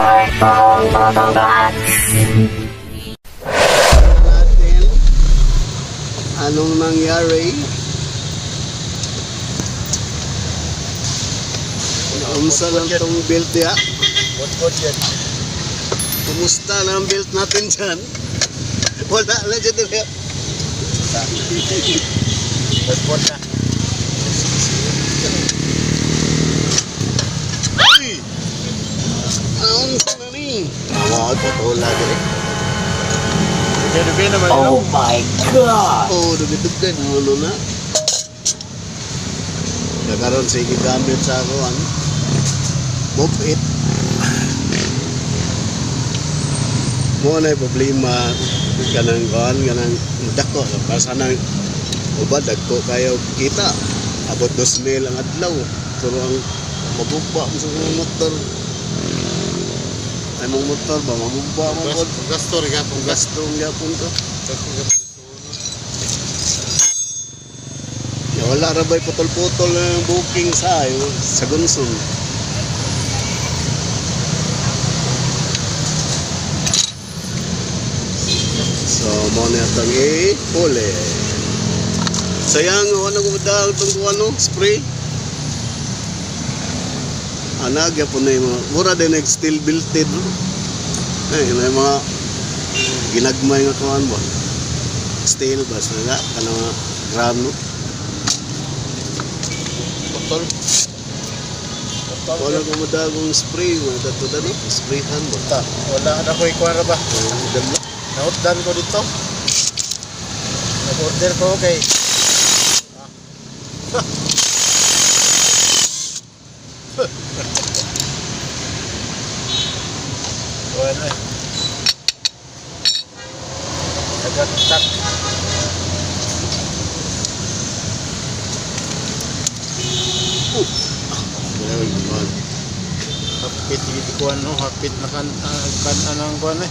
natin anong nangyari? Naunsa lang tong belt ya kumusta na ang belt natin dyan? Wala na dyan na. Uy! naunsa na ni ko to lagi Dubi-dubi naman Oh my God! oh dugid-dugid ano na. Kakaroon sige gamit sa ako ano? Move it. Mo na problema. Kanang kuan kanang dako. Basta nang ubad dagko kayo kita. Abot 2,000 ang adlaw. Pero ang mabugba sa motor ay mong motor ba mamugba mo pod Gasto rin ka. kung gasto ang yapon to ya, wala ra ba'y putol-putol ng booking sa ayo sa Gunson So, mo na itong i-huli. Sayang, ano ko dahil itong ano, spray. Anag, yapon na yung mga, mura din yung steel belted. Eh, yun na yung mga ginagmay nga kuhan ba. Steel ba, sa nga, kanang mga grano. Botol. Wala ko madagong spray, mga dato-dato, sprayhan ba. Ta, wala na ko ikuha ba? Ang dala. Nautdan ko dito. Nag-order ko kay Wala eh. Nagatak. Wala ko kuhan. Hapit hindi ko ano, hapit na kan uh, kan anang kuan eh.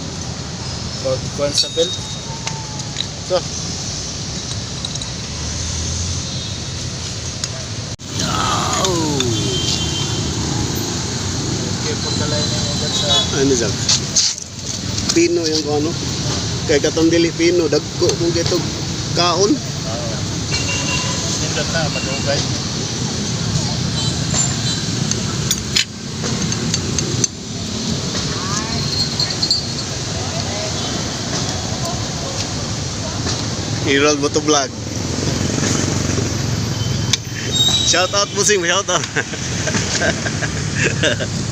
Pag kuan sa belt. So, Oh! okay po kalay na yung agad sa Ano siya? Pino yung kung ano. Kay katong dili pino, dagko kung kitog kaon. Nindot na, madugay. I-roll mo to vlog. Shout out mo sing, shout out.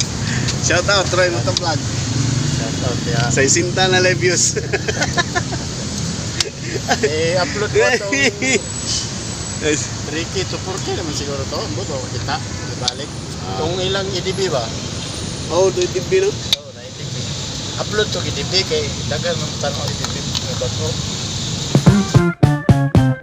shout out, try mo to vlog. Shout out ya. Sa isinta na live views. Eh, upload ko itong Ricky to 40 naman siguro to. Buto, kita. Ibalik. Ah. Kung ilang EDB ba? oh, do be no? Oo, na EDB. Upload to EDB kay dagan ng tanong EDB. Bago. Lima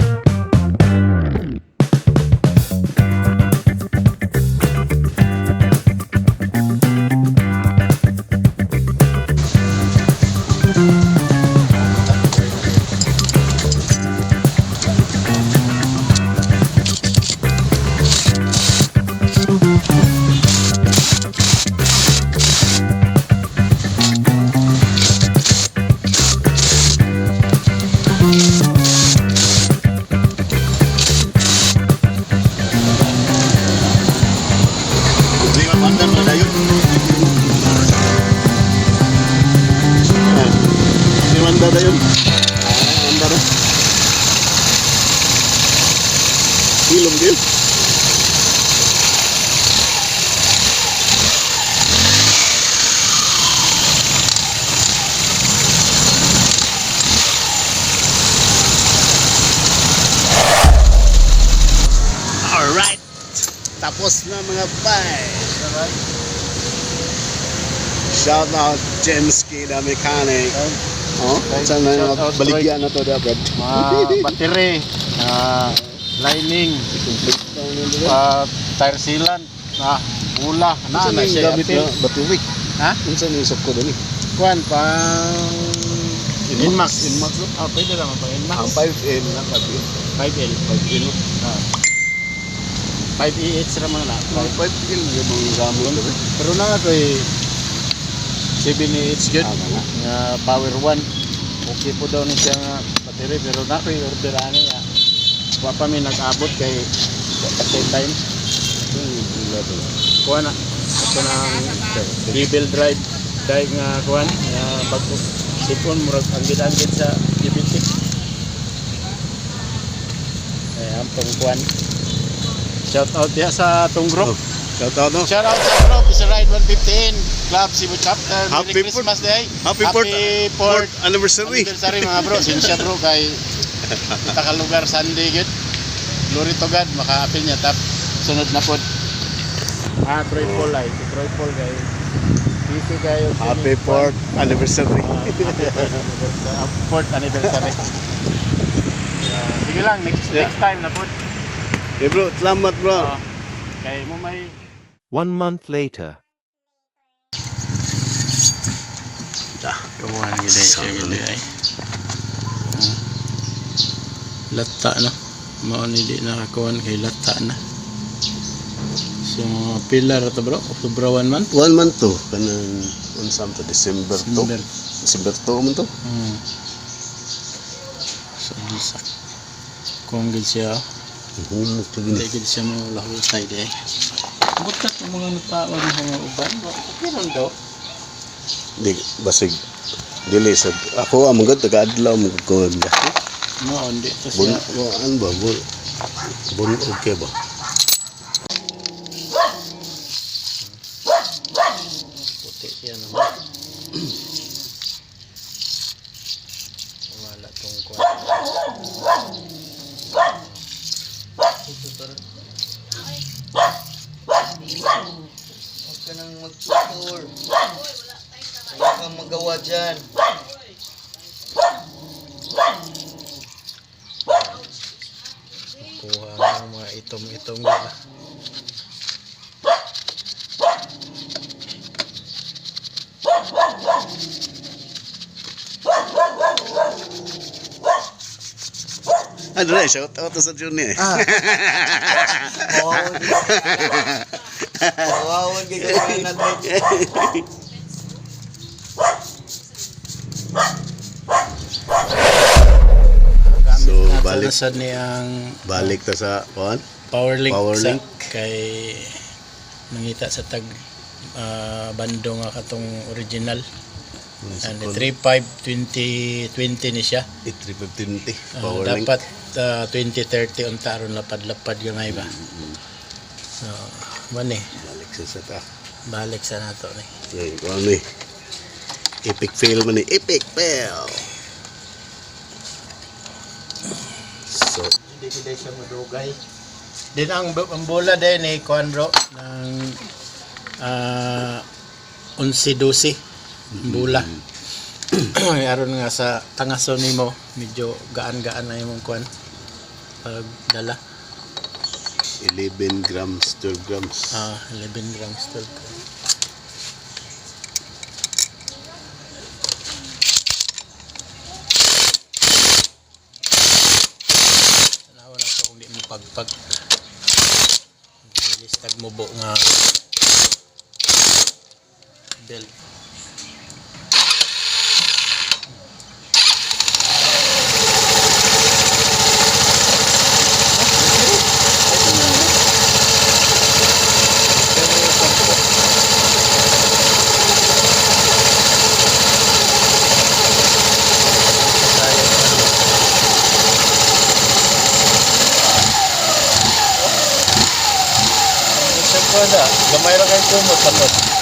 Ilom din. Alright. Tapos na mga bay. Shout out Jenski the mechanic. Oh, saan na baligyan na to da, Brad? Mga battery, ah, lining, uh, tire sealant, ah, pula, na, Saan na yung siya gamit na batuwik? Ha? Saan yung isok ko eh? Kuan, pang Inmax. Inmax? Ah, pwede naman pang Inmax. Ang 5N na 5N. 5L. 5N. Ah. 5EH naman na. Ang 5N yung mga eh. Pero na nga ko eh, 7 good. Ah, wala. Nga power 1. Okay po daw ni siya nga battery pero na ko order ani nga. Wa pa mi nag-abot kay at same time. Kuha na. Ito na ang rebel drive dahil nga kuha nga bago sipon murag ang gid sa GBT. Eh ampong kuha. Shout out diha sa atong group. Oh, Shout out no. Shout out sa group sa Ride 115 Club Cebu Chapter. Happy Merry Christmas Day. Happy fourth, Happy fourth fourth anniversary. anniversary mga bro. Sinsya bro kay kita ka lugar Sunday gid. Glory to God makaapil niya tap sunod na pod. Ah, Troy Paul ay. Si Troy Paul kay Busy kayo. Happy fourth anniversary. Ah, happy fourth anniversary. Fourth anniversary. Ah, sige lang, next, Yeah. next time na pod. Eh bro, salamat bro. Ah, kay mo may One month later. Ah, Kawan gid ay siya gid ay. Hmm. Lata no. Mao ni di nakakuan kay lata na. So mga pilar to bro, October 1 month. One month to kanang unsam to December to. December. December to man to. Hmm. So sak. Kung gid siya, Humok lagi ni. di gid siya mo lahutay di. Butat ang mga nataon ng mga uban. Lang daw. Di basig dili sa ako among gud taga adlaw mo ko ba. Mao di to Bun siya. an ba bun bun okay ba. Puti siya naman. Wala tong kuwan. Huwag ka nang mag-tutor. Wala kang magawa dyan. Kuha ng mga itom-itom ba. Ano na shout out sa Juni eh. Ah. Ka dyan natin. So, balik. na sad ni ang Balik ta sa kuan. Power link, Power sa, link. kay nangita sa tag ah, bando nga katong original. And 35 20 20 ni siya. 3520 Ah, power link. dapat ah, 2030 unta aron lapad-lapad yung ay ba. So, man eh, Balik sa sa ta. balik sa nato ni. Ay, kuan ni. Epic fail man ni. Epic fail. So, Hindi ko siya madugay. Din ang, bola din ni Kuan bro ng ah 11-12 ang bola. aron nga sa tangason nimo medyo gaan-gaan na imong kuan pag dala. 11 grams, 12 grams. Ah, 11 grams 12 grams. Pagpag. Listag mo bo nga belt. Sa kuwada, gamay ra kay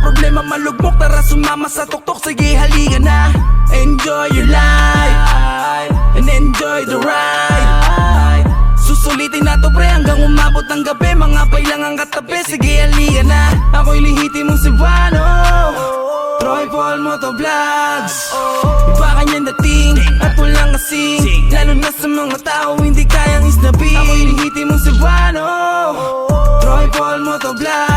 problema malugmok Tara sumama sa tuktok. Sige halika na. Enjoy your life And enjoy the ride. Susulitin na to pre hanggang umabot ng gabi. Mga bailangang katabi. Sige halika na. Ako'y lihiti mong Cebuano. Troy Paul Moto Vlogs Iba kanyang dating At walang kasing Lalo na sa mga tao Hindi kayang isnabi Ako'y lihiti mong Cebuano. Troy Paul Moto Vlogs